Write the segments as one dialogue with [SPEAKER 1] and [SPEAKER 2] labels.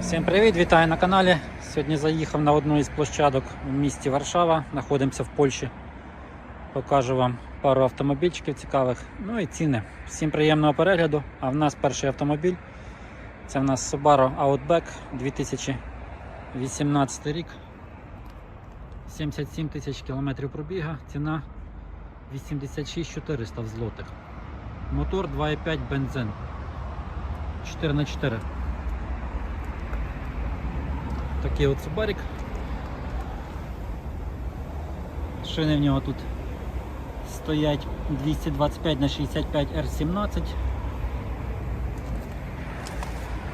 [SPEAKER 1] Всім привіт, вітаю на каналі. Сьогодні заїхав на одну із площадок у місті Варшава. Знаходимося в Польщі. Покажу вам пару автомобільчиків цікавих. Ну і ціни. Всім приємного перегляду. А в нас перший автомобіль. Це в нас Subaru Outback 2018 рік. 77 тисяч кілометрів пробіга. Ціна 86 400 в злотих. Мотор 2,5 бензин. 4 на 4 Такий от Subarik. Шини в нього тут стоять 225 на 65 R17.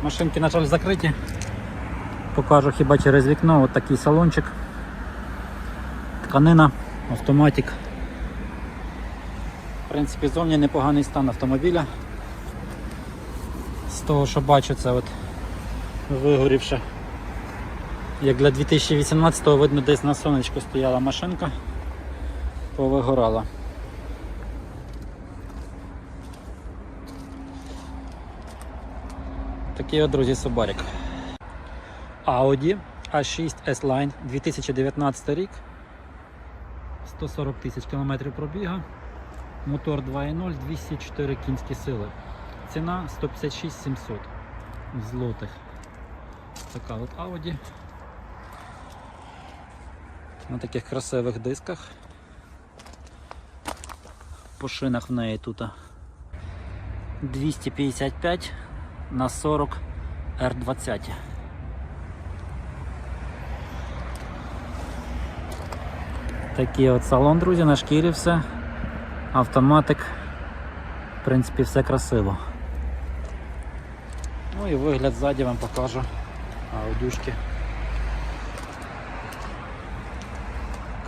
[SPEAKER 1] Машинки, на жаль, закриті. Покажу хіба через вікно от такий салончик. Тканина, автоматик. В принципі, зовні непоганий стан автомобіля. З того, що бачу, це от вигорівше. Як для 2018-го видно десь на сонечку стояла машинка, повигорала. Такий от, друзі, Subarik. Audi A6 S-Line 2019 рік. 140 тисяч кілометрів пробіга. Мотор 2.0, 204 кінські сили. Ціна 156 700 злотих. Така от Audi. На таких красивих дисках. По шинах в неї тут 255 на 40 R20. Такий от салон, друзі, на шкірі все. Автоматик. В принципі, все красиво. Ну і вигляд ззаді вам покажу аудюшки.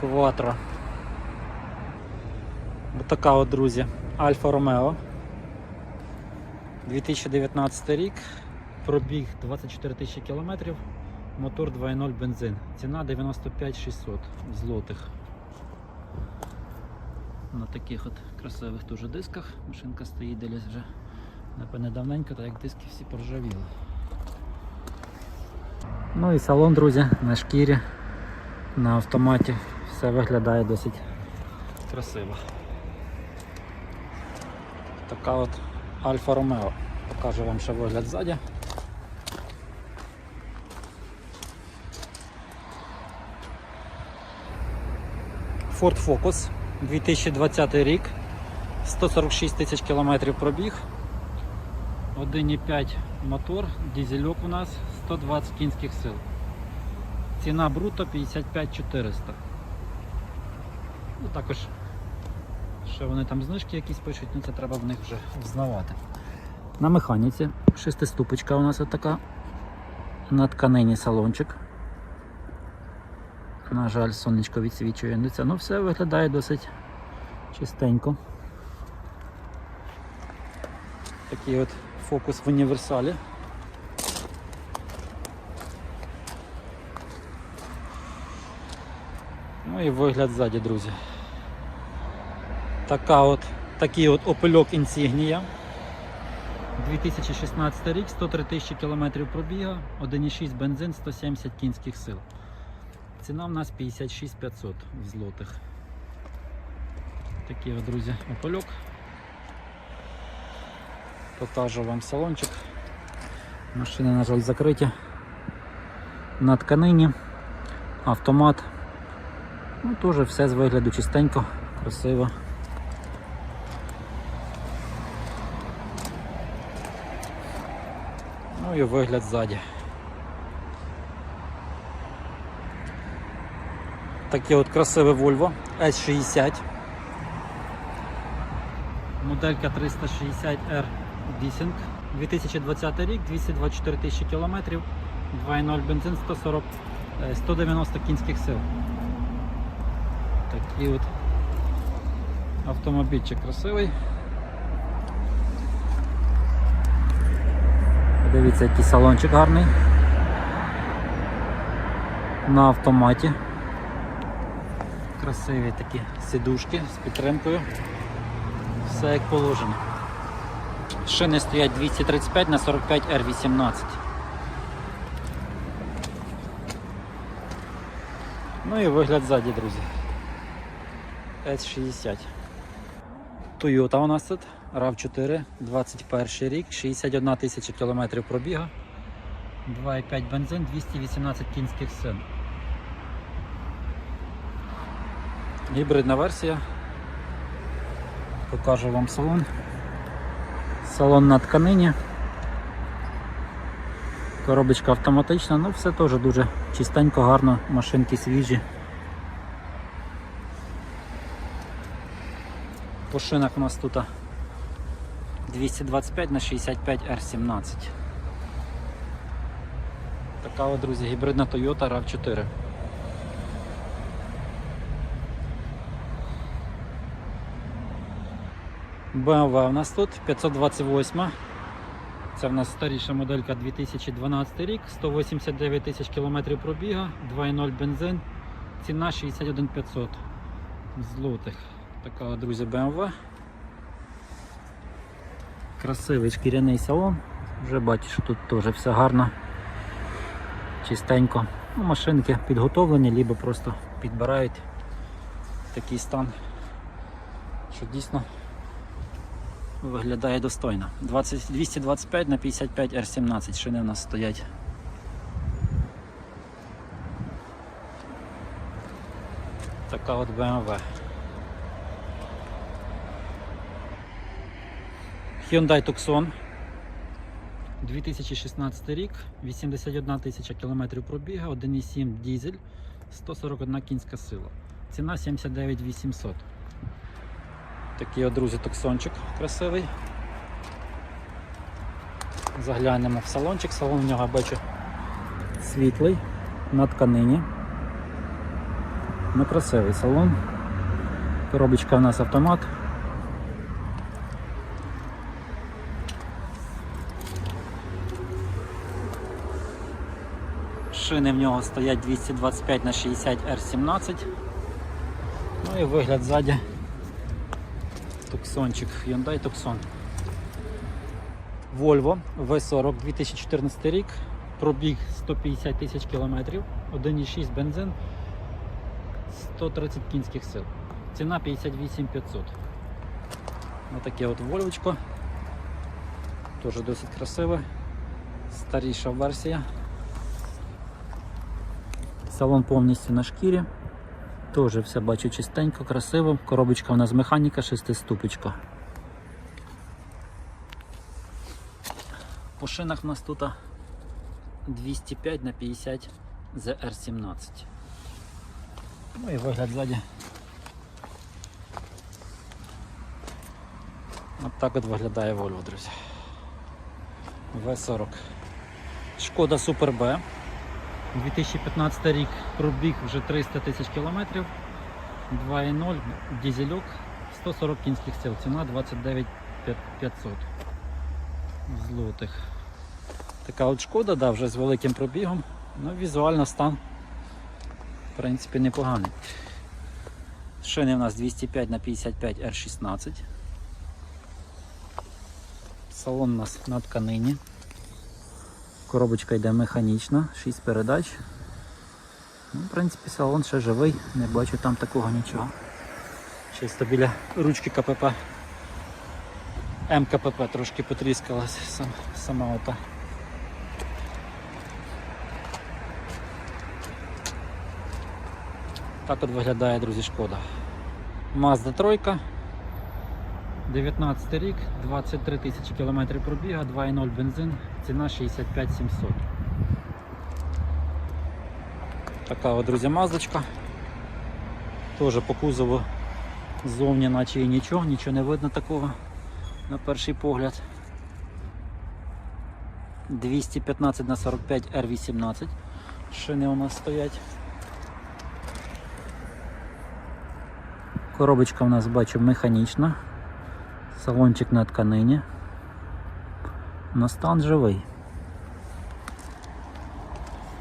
[SPEAKER 1] Кватро. Ось така от, друзі, Альфа Ромео. 2019 рік. Пробіг 24 тисячі кілометрів. Мотор 2.0 бензин. Ціна 95 600 злотих. На таких от красивих дуже дисках. Машинка стоїть десь вже напевне давненько, так як диски всі поржавіли. Ну і салон, друзі, на шкірі, на автоматі. Все виглядає досить красиво. Така от Альфа Ромео. Покажу вам ще вигляд ззаді. Ford Focus 2020 рік. 146 тисяч кілометрів пробіг. 1,5 мотор, дизельок у нас 120 кінських сил. Ціна бруто 55 400. Ну, також ще вони там знижки якісь пишуть, ну це треба в них вже взнавати. На механіці шестиступочка у нас така. На тканині салончик. На жаль, сонечко відсвічує. Ну, ну все виглядає досить чистенько. Такий от фокус в універсалі. Ну і вигляд ззаді, друзі. Така от, такий от опельок інсігнія. 2016 рік, 103 тисячі кілометрів пробіга, 1,6 бензин, 170 кінських сил. Ціна в нас 56 500 в злотих. Такий от, друзі, опельок. Покажу вам салончик. Машини, на жаль, закриті. На тканині, автомат. Ну, теж все з вигляду чистенько, красиво. Ну і вигляд ззаді. Таке от красиве Volvo S60. Моделька 360R Дісінг. 2020 рік, 224 тисячі кілометрів, 2.0 бензин, 140, е, 190 кінських сил. Такий от автомобільчик красивий. Дивіться, який салончик гарний. На автоматі. Красиві такі сідушки з підтримкою. Все як положено. Шини стоять 235 на 45 R18. Ну і вигляд ззаді, друзі. S60. Toyota у нас тут. RAV4, 21 рік, 61 тисяча кілометрів пробіга. 2,5 бензин, 218 кінських сил. Гібридна версія. Покажу вам салон. Салон на тканині. Коробочка автоматична, ну все теж дуже чистенько, гарно, машинки свіжі. По шинах у нас тут 225 на 65 R17. Така от, друзі, гібридна Toyota RAV4. BMW у нас тут 528. Це в нас старіша моделька 2012 рік, 189 тисяч кілометрів пробіга, 2.0 бензин, ціна 61 500 злотих. Така, друзі, BMW. Красивий шкіряний салон. Вже бачиш, тут теж все гарно, чистенько. Ну, машинки підготовлені, либо просто підбирають такий стан, що дійсно виглядає достойно. 20, 225 на 55 R17 шини в нас стоять. Така от BMW. Hyundai Tucson. 2016 рік, 81 тисяча кілометрів пробіга, 1,7 дізель, 141 кінська сила. Ціна 79 800. Такий от, друзі, токсончик красивий. Заглянемо в салончик. Салон в нього бачу світлий, на тканині. Ну, красивий салон. Коробочка у нас автомат. Шини в нього стоять 225 на 60 R17. Ну і вигляд ззаді. Туксончик, Hyundai Tucson. Volvo V40 2014 рік, пробіг 150 тисяч кілометрів, 1,6 бензин, 130 кінських сил. Ціна 58 500. Отаке от Вольвочко. Теж досить красиве. Старіша версія. Салон повністю на шкірі. Теж все бачу чистенько, красиво. Коробочка у нас механіка, шестиступочка. По шинах у нас тут 205 на 50 ZR17. Ну і вигляд ззаді. От так от виглядає Volvo, друзі. V40. Шкода Super B. 2015 рік пробіг вже 300 тисяч кілометрів. 2.0 дізельок 140 кінських сил. Ціна 29 500 злотих. Така от шкода, да, вже з великим пробігом. Ну, візуально стан в принципі непоганий. Шини у нас 205 на 55 R16. Салон у нас на тканині. Коробочка йде механічна, 6 передач. Ну, в принципі, салон ще живий, не бачу там такого нічого. Чисто біля ручки КПП. МКПП трошки потріскалась сам, сама ота. Так от виглядає, друзі, шкода. Mazda 3. 19 рік, 23 тисячі кілометрів пробіга, 2.0 бензин, ціна 65 700. Така от, друзі, мазочка. Теж по кузову ззовні наче і нічого, нічого не видно такого на перший погляд. 215 на 45 R18. Шини у нас стоять. Коробочка у нас бачу механічна. Салончик на тканині. На стан живий.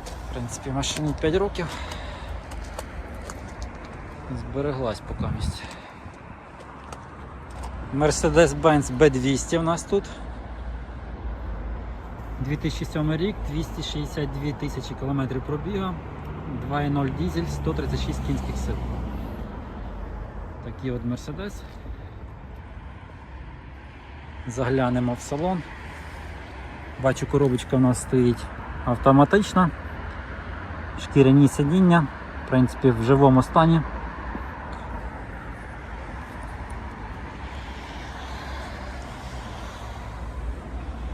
[SPEAKER 1] В принципі, машині 5 років. Збереглась поки місць. Mercedes-Benz B200 у нас тут. 2007 рік, 262 тисячі кілометрів пробіга, 2.0 дизель, 136 кінських сил. Такий от Мерседес. Заглянемо в салон. Бачу, коробочка у нас стоїть автоматична. Шкіряні сидіння, в принципі, в живому стані.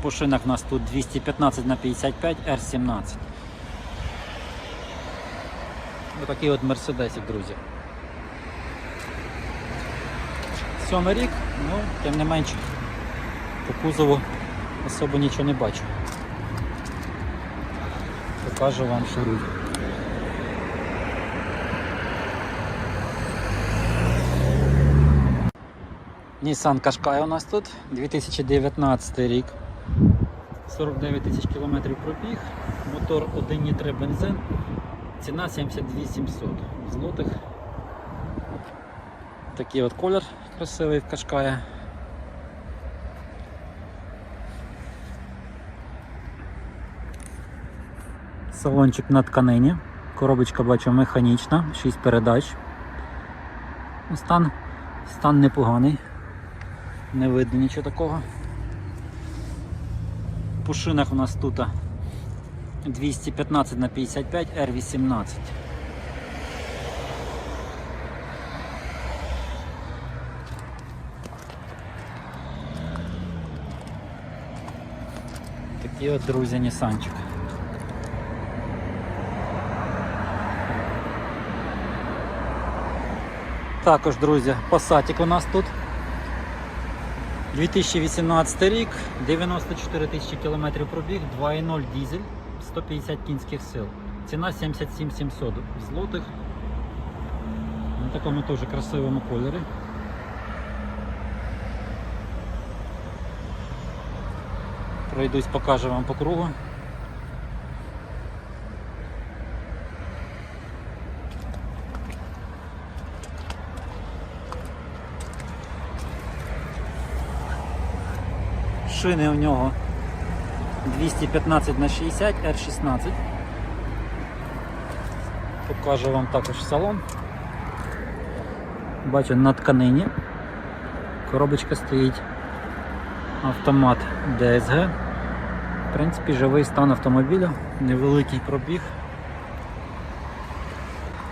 [SPEAKER 1] По шинах у нас тут 215 на 55 R17. Отакий от мерседесик, друзі. Сьомий рік, ну, тим не менше, по кузову особо нічого не бачу. Покажу вам шаруль. Nissan Qashqai у нас тут, 2019 рік. 49 тисяч кілометрів пробіг, мотор 1,3 бензин, ціна 72 700 злотих. Такий от колір красивий в Кашкая. Салончик на тканині. Коробочка бачу механічна, 6 передач. Ну, Стан, стан непоганий. Не видно нічого такого. По шинах у нас тут 215 на 55 R18. Такий от, друзі, Нісанчик. Також, друзі, Passatик у нас тут. 2018 рік, 94 тисячі кілометрів пробіг, 2.0 дизель, 150 кінських сил. Ціна 77 700 злотих. На такому теж красивому кольорі. Пройдусь, покажу вам по кругу. Шини у нього 215 на 60 R16. Покажу вам також салон. Бачу на тканині. Коробочка стоїть автомат DSG. В принципі, живий стан автомобіля, невеликий пробіг.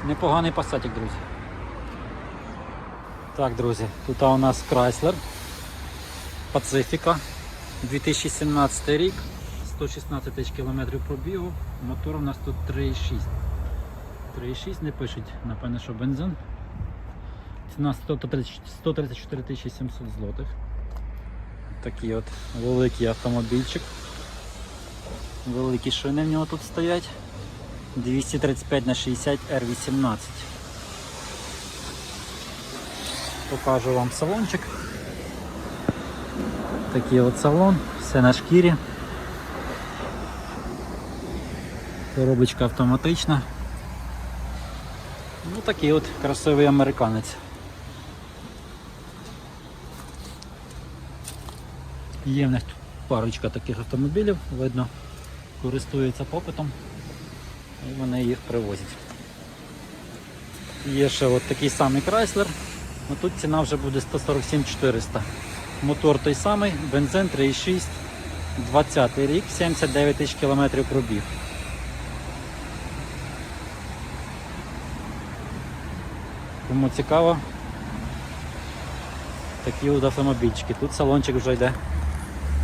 [SPEAKER 1] Непоганий пасатик, друзі. Так, друзі, тут у нас Chrysler Pacifica 2017 рік, 116 тисяч кілометрів пробігу, мотор у нас тут 3,6. 3,6 не пишуть, напевне, що бензин. Ціна 130 134 тисячі 700 злотих. Такий от великий автомобільчик. Великі шини в нього тут стоять. 235 на 60 R18. Покажу вам салончик. Такий от салон, все на шкірі. Коробочка автоматична. Ну такий от красивий американець. Є в них тут парочка таких автомобілів, видно, користуються попитом і вони їх привозять. Є ще от такий самий Chrysler, але тут ціна вже буде 147 400. Мотор той самий, бензин 3,6, 20 рік, 79 тисяч кілометрів пробіг. Кому цікаво, такі от автомобільчики. Тут салончик вже йде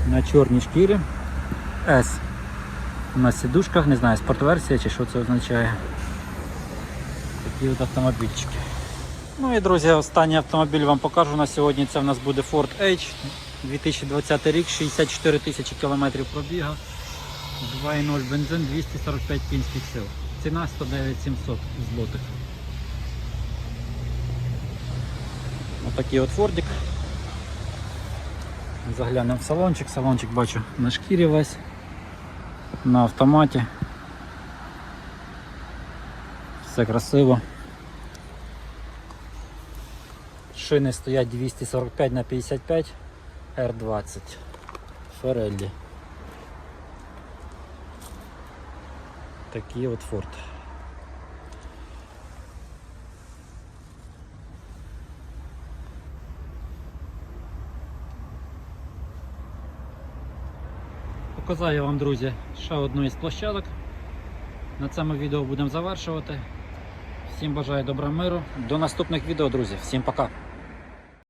[SPEAKER 1] на чорній шкірі. S. На сідушках, не знаю, спортверсія чи що це означає. Такі от автомобільчики. Ну і друзі, останній автомобіль вам покажу на сьогодні. Це в нас буде Ford H 2020 рік, 64 тисячі кілометрів пробіга, 2.0 бензин, 245 кінських сил. Ціна 109 700 злотих. Отакий от Фордик. Заглянемо в салончик. Салончик бачу на шкірі весь, на автоматі. Все красиво. Шини стоять 245 на 55 R20 Фереллі. Такий от форт. показаю вам, друзі, ще одну із площадок. На цьому відео будемо завершувати. Всім бажаю добра миру. До наступних відео, друзі. Всім пока.